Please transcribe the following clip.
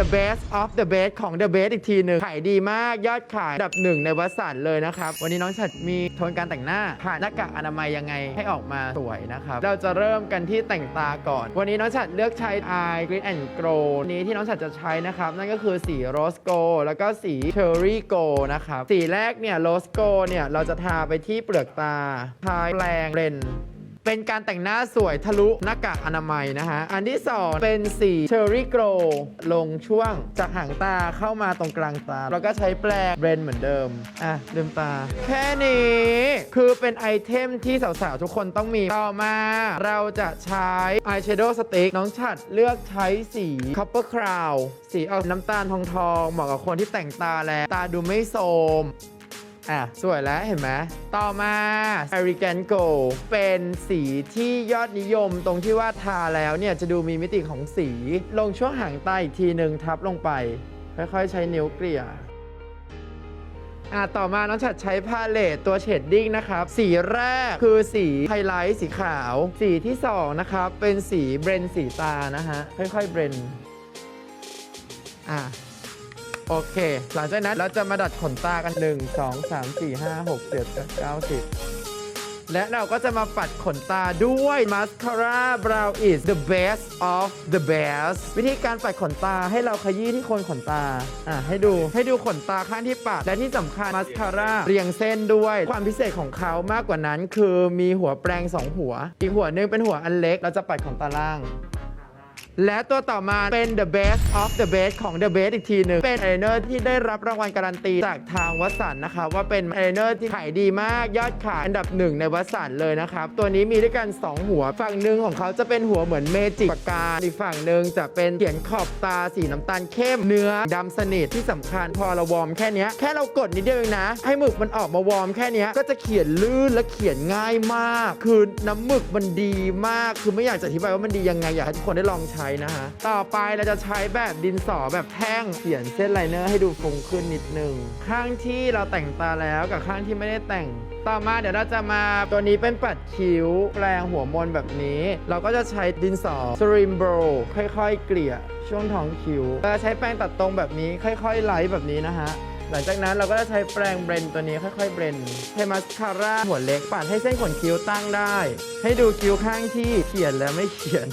the best of the best ของ the best อีกทีหนึ่งขายดีมากยอดขายอันดับหนึ่งในวัสันเลยนะครับ วันนี้น้องฉัดมีโทนการแต่งหน้าผ่านหน้ากากอนามัยยังไงให้ออกมาสวยนะครับ เราจะเริ่มกันที่แต่งตาก่อน วันนี้น้องฉัดเลือกใช้ eye green and glow นี้ที่น้องฉัดจะใช้นะครับ นั่นก็คือสี rose gold แล้วก็สี cherry gold นะครับ สีแรกเนี่ย rose gold เนี่ยเราจะทาไปที่เปลือกตาทาแปรงเรน เป็นการแต่งหน้าสวยทะลุหน้ากากอนามัยนะฮะ อันที่ 2 เป็นสีเชอร์รี่โกลลงช่วงจากหางตาเข้ามาตรงกลางตา แล้วก็ใช้แปรงเบรนเหมือนเดิม อะลืมตา แค่นี้ คือเป็นไอเทมที่สาวๆ ทุกคนต้องมี ต่อมา เราจะใช้อายแชโดว์สติ๊กน้องฉัดเลือกใช้สี Copper Crown สีออกน้ำตาลทองๆเหมาะกับคนที่แต่งตาแล้ว ตาดูไม่โทรม อะ สวยแล้วเห็นไหมต่อมา a r i g a n Go เป็นสีที่ยอดนิยมตรงที่ว่าทาแล้วเนี่ย จะดูมีมิติของสี ลงช่วงหางตาอีกทีหนึ่งทับลงไป ค่อยๆ ใช้นิ้วเกลี่ยอะต่อมาน้องฉัดใช้พาเลตตัวเชดดิ้งนะครับ สีแรกคือสีไฮไลท์สีขาว สีที่2นะครับเป็นสีเบรนสีตานะฮะ ค่อยๆเบรนอะ โอเค หลังจากนั้นเราจะมาดัดขนตากัน 1 2 3 4 5 6 7 8 9 10 และเราก็จะมาปัดขนตาด้วยมาสคาร่า Brow is the best of the best วิธีการปัดขนตาให้เราขยี้ที่โคนขนตา อะให้ดูให้ดูขนตาข้างที่ปัด และที่สำคัญมาสคาร่าเรียงเส้นด้วย ความพิเศษของเขามากกว่านั้น คือมีหัวแปรง2หัว อีกหัวหนึงเป็นหัวอันเล็ก เราจะปัดขนตาล่าง และตัวต่อมาเป็น the best of the best ของ the best อีกทีหนึ่ง เป็นไอเนอร์ที่ได้รับรางวัลการันตี จากทางวัสันนะคะ ว่าเป็นไอเนอร์ที่ขายดีมากยอดขายอันดับหนึ่งในวัสันเลยนะครับ ตัวนี้มีด้วยกัน 2 หัว ฝั่งหนึ่งของเขาจะเป็นหัวเหมือนเมจิกปากกาอีกฝั่งหนึ่งจะเป็นเขียนขอบตาสีน้ำตาลเข้มเนื้อดำสนิทที่สำคัญพอเราวอร์มแค่นี้แค่เรากดนิดเดียวเองนะ ให้หมึกมันออกมาวอร์มแค่นี้ก็จะเขียนลื่นและเขียนง่ายมาก คือน้ำหมึกมันดีมาก คือไม่อยากจะอธิบายว่ามันดียังไงอยากให้ทุกคนได้ลองใช้นะฮะต่อไปเราจะใช้แบบดินสอแบบแท่งเขียนเส้นไลเนอร์ให้ดูฟงขึ้นนิดนึง ข้างที่เราแต่งตาแล้วกับข้างที่ไม่ได้แต่ง ต่อมาเดี๋ยวเราจะมาตัวนี้เป็นปัดคิ้วแปลงหัวมนแบบนี้ เราก็จะใช้ดินสอ s r i m b r o ค่อยๆ เกลี่ยช่วงท้องคิ้วเราจะใช้แป้งตัดตรงแบบนี้ค่อยๆไล่แบบนี้นะฮะหลังจากนั้นเราก็จะใช้แปรงเบรนตัวนี้ค่อยๆเบรนให้มาสคาร่าหัวเล็กปัดให้เส้นขนคิ้วตั้งได้ ให้ดูคิ้วข้างที่เขียนและไม่เขียน